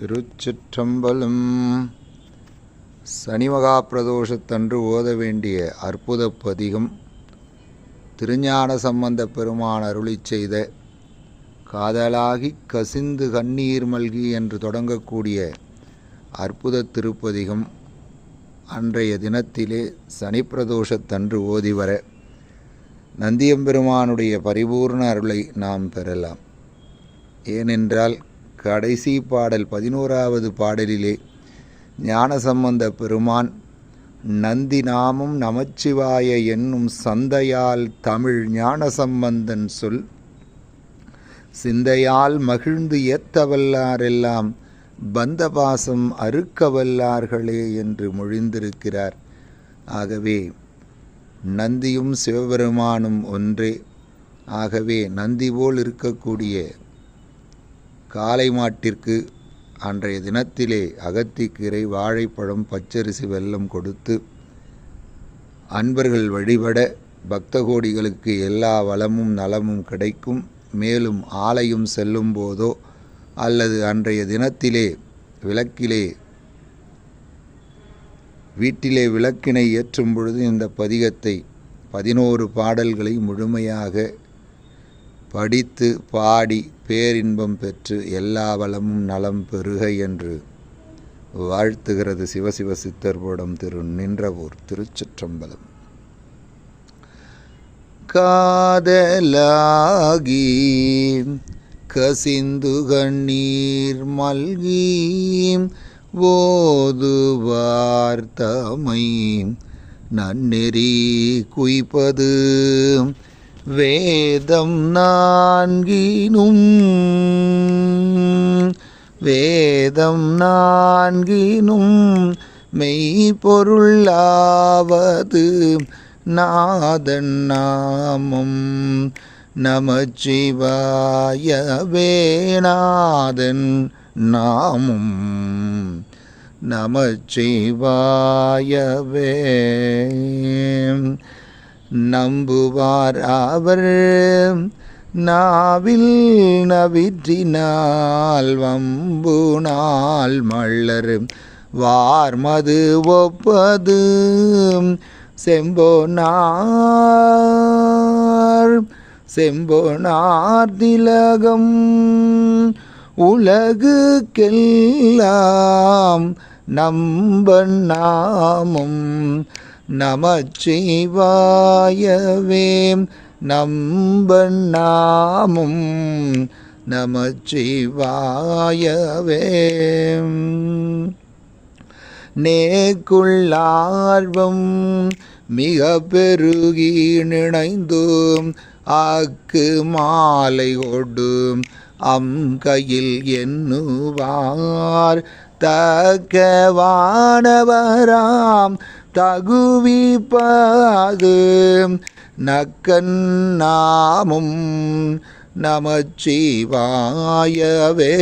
திருச்சிற்றம்பலம். சனிமகா பிரதோஷத்தன்று ஓத வேண்டிய அற்புத பதிகம் திருஞான சம்பந்த பெருமான் அருளி செய்த காதலாகி கசிந்து கண்ணீர் மல்கி என்று தொடங்கக்கூடிய அற்புத திருப்பதிகம் அன்றைய தினத்திலே சனிப்பிரதோஷத்தன்று ஓதி வர நந்தியம்பெருமானுடைய பரிபூர்ண அருளை நாம் பெறலாம். ஏனென்றால் கடைசி பாடல் பதினோராவது பாடலிலே ஞானசம்பந்த பெருமான் நந்தி நாமம் நமச்சிவாய என்னும் சந்தையால் தமிழ் ஞானசம்பந்தன் சொல் சிந்தையால் மகிழ்ந்து ஏத்தவல்லாரெல்லாம் பந்தபாசம் அறுக்கவல்லார்களே என்று மொழிந்திருக்கிறார். ஆகவே நந்தியும் சிவபெருமானும் ஒன்றே. ஆகவே நந்தி போல் இருக்கக்கூடிய காளை மாட்டிற்கு அன்றைய தினத்திலே அகத்திக்கீரை வாழைப்பழம் பச்சரிசி வெல்லம் கொடுத்து அன்பர்கள் வழிபட பக்த கோடிகளுக்கு எல்லா வளமும் நலமும் கிடைக்கும். மேலும் ஆலயம் செல்லும் போதோ அல்லது அன்றைய தினத்திலே விளக்கிலே வீட்டிலே விளக்கினை ஏற்றும் பொழுது இந்த பதிகத்தை பதினோரு பாடல்களை முழுமையாக படித்து பாடி பேரின்பம் பெற்று எல்லா வளமும் நலம் பெருக என்று வாழ்த்துகிறது சிவசிவ சித்தர்போடம் திரு நின்றவூர் திருச்சிற்றம்பலம். காதலாகி கசிந்து கண்ணீர் மல்கி ஓதுவார் தமை நன்னெறி குய்ப்பது வேதம் நான்கினும் வேதம் நான்கினும் மெய்பொருளாவது நாதன் நாமம். நமச்சிவாய வேணாதன் நாமம். நமச்சிவாயவே நம்புவார் அவர். நாவில் நவிற்றினால் வம்பு நாள் மல்லர் வார்மது ஒப்பது செம்போனார் செம்போனார் திலகம் உலகுக்கெல்லாம் நம்பன் நாமும் நமச்சிவாயவே. நம்பன் நாமும் நமச்சிவாயவே. நேக்குள்ளார்வம் மிக பெருகி நினைந்து ஆக்கு மாலை கொடு அம் கையில் எண்ணுவார். தக்கவானவராம் தகுவிப்பது. நக்கன்னாமும் நமச்சிவாயவே.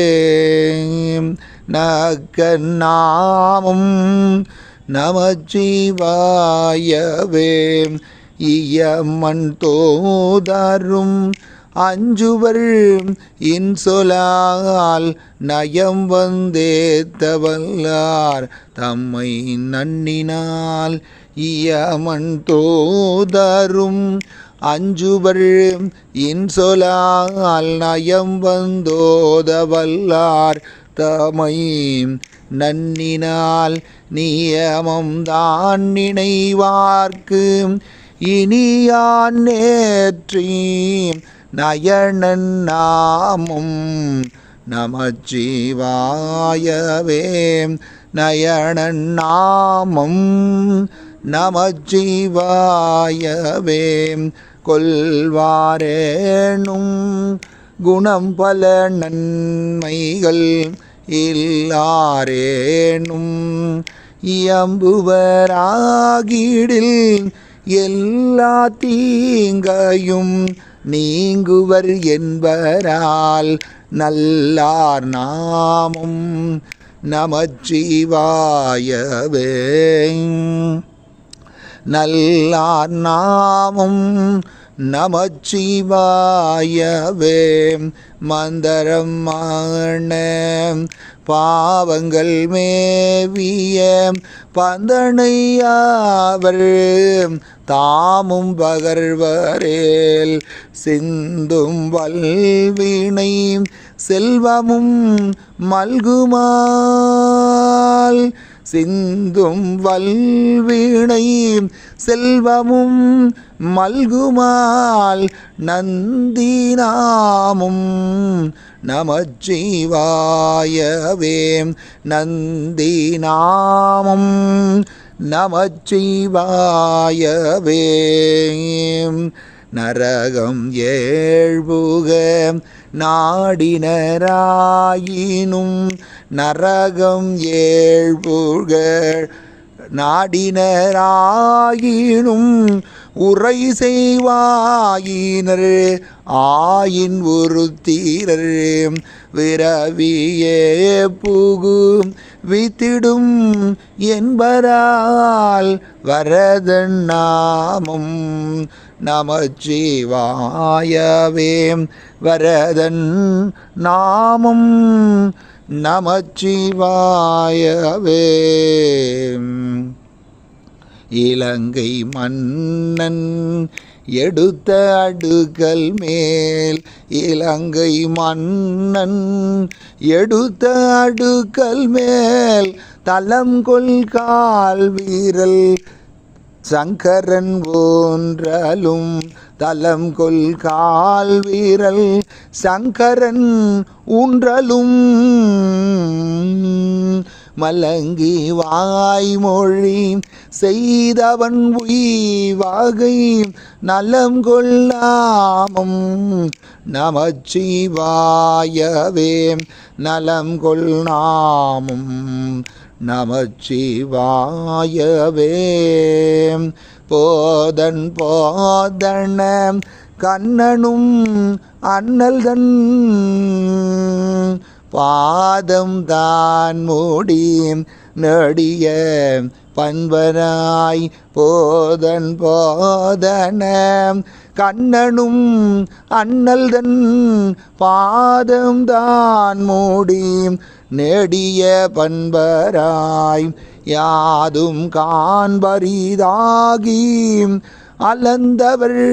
நக்கன்னாமும் நமச்சிவாயவே. இயமன் தோதரும் அஞ்சுவர் இன்சொலால் நயம் வந்தேத்தவல்லார் தம்மை நன்னினால் இயமன் தோதரும் அஞ்சுவர் இன்சொலால் நயம் வந்தோதவல்லார் தமை நன்னினால் நியமம் தான் நினைவார்க்கு. இனியான் நேற்றி நயனன் நாமும் நமச்சிவாயவே நயனன் நாமம் நமச்சிவாயவே கொல்வாரேனும் குணம் பல நன்மைகள் இல்லாரேனும். இயம்புவராகிடில் எல்லா தீங்கையும் நீங்குவர் என்பரால் நல்லார் நாமும் நமச்சிவாயவே நல்லார் நாமும் நமச்சிவாயவே மந்தரம் மான பாவங்கள் மேவிய பந்தனையாவர் தாமும் பகர்வரேல் சிந்தும் வல்வினை செல்வமும் மல்குமால். சிந்தும் வல்வினை செல்வமும் மல்குமால் நந்தினாமும் நமச்சிவாயவே. நந்தினாமம் நமச்சிவாயவே. நரகம் ஏழ்புக நாடினராயினும் நரகம் ஏழ்புக நாடினராயினும் உரை செய்வாயினர் ஆயின் ஒருத்தீரர் விரவியே புகு வித்திடும் என்பரால் வரதன் நாமம் நமச்சிவாயவே வரதன் நாமும் நமச்சிவாயவே இலங்கை மன்னன் எடுத்த அடுக்கல் மேல் இலங்கை மன்னன் எடுத்த அடுக்கல் மேல் தலம் கொள்கால் வீரல் சங்கரன் போன்றலும் தலம் கொல் கால் வீரல். சங்கரன் ஊன்றலும் மலங்கி வாய்மொழி செய்தவன் உய்வாகை. நலம் கொள்ளாமம் நமச்சிவாயவே. நலம் கொள்ளாமும் நமச்சிவாயவே. போதன் போதன கண்ணனும் அண்ணல்தன் பாதம் தான் மூடி நடிய பண்பனாய் போதன் போதன கண்ணனும் அண்ணல்தன் பாதம் தான் மூடி நெடிய பண்பராய் யாதும் காண்பரிதாகி அலந்தவர்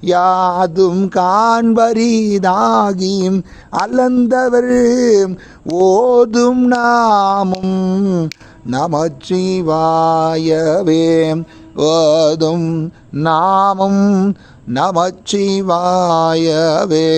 யாதும் காண்பரிதாகி அலந்தவர் ஓதும் நாமும் நமச்சிவாயவே ஓதும் நாமும் நமச்சிவாயவே.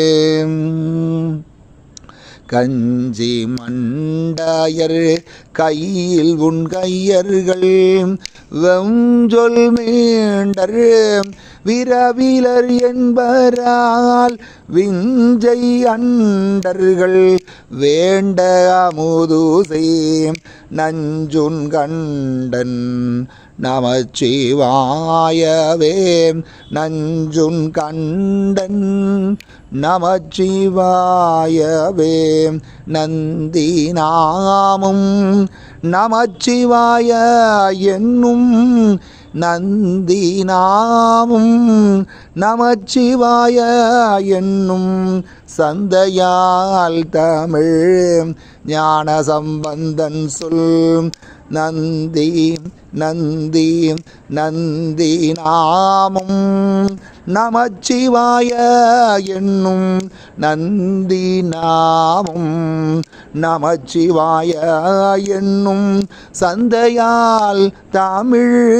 கஞ்சி மண்டாயர் கையில் உன் கையர்கள். வெஞ்சொல் மீண்டர் விரவிலர் என்பரால் விஞ்சை அண்டர்கள். வேண்ட அமுதுசை நஞ்சுன் கண்டன் நமச்சிவாயவே. நஞ்சுன் கண்டன் நமச்சிவாயவே. நந்தி நாமும் நமச்சிவாய என்னும் நந்தி நாமும் நமச்சிவாய என்னும் சந்தையால் தமிழ் ஞான சம்பந்தன் சொல். நந்தி நந்தி நந்தி நாமும். நமச்சிவாய என்னும் நந்தி நாமும். நமச்சிவாய என்னும் சந்தையால் தமிழ்.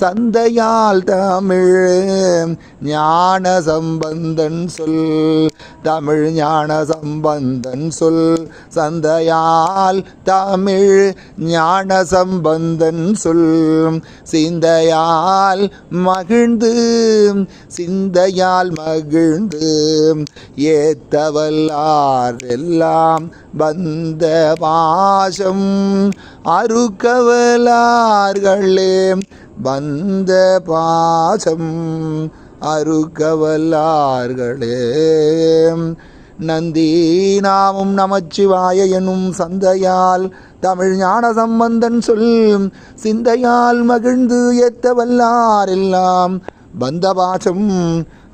சந்தையால் தமிழ் ஞான சம்பந்தன் சொல். தமிழ் ஞான சம்பந்தன் சொல். சந்தையால் தமிழ் ஞான சம்பந்தன் சொல். சிந்தையால் மகிழ்ந்து சிந்தையால் மகிழ்ந்து ஏத்தவல்லார் எல்லாம் வந்த பாசம் அருக்கவலார்களே வந்த பாசம் அருகவல்லார்களே. நந்தி நாமும் நமச்சிவாய எனும் சந்தையால் தமிழ் ஞான சம்பந்தன் சொல் சிந்தையால் மகிழ்ந்து ஏத்த வல்லாரெல்லாம்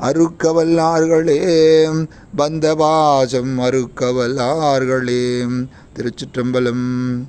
அருக்கவல்லார்களே. வந்த பாசம் அருக்கவல்லார்களே. திருச்சிற்றம்பலம்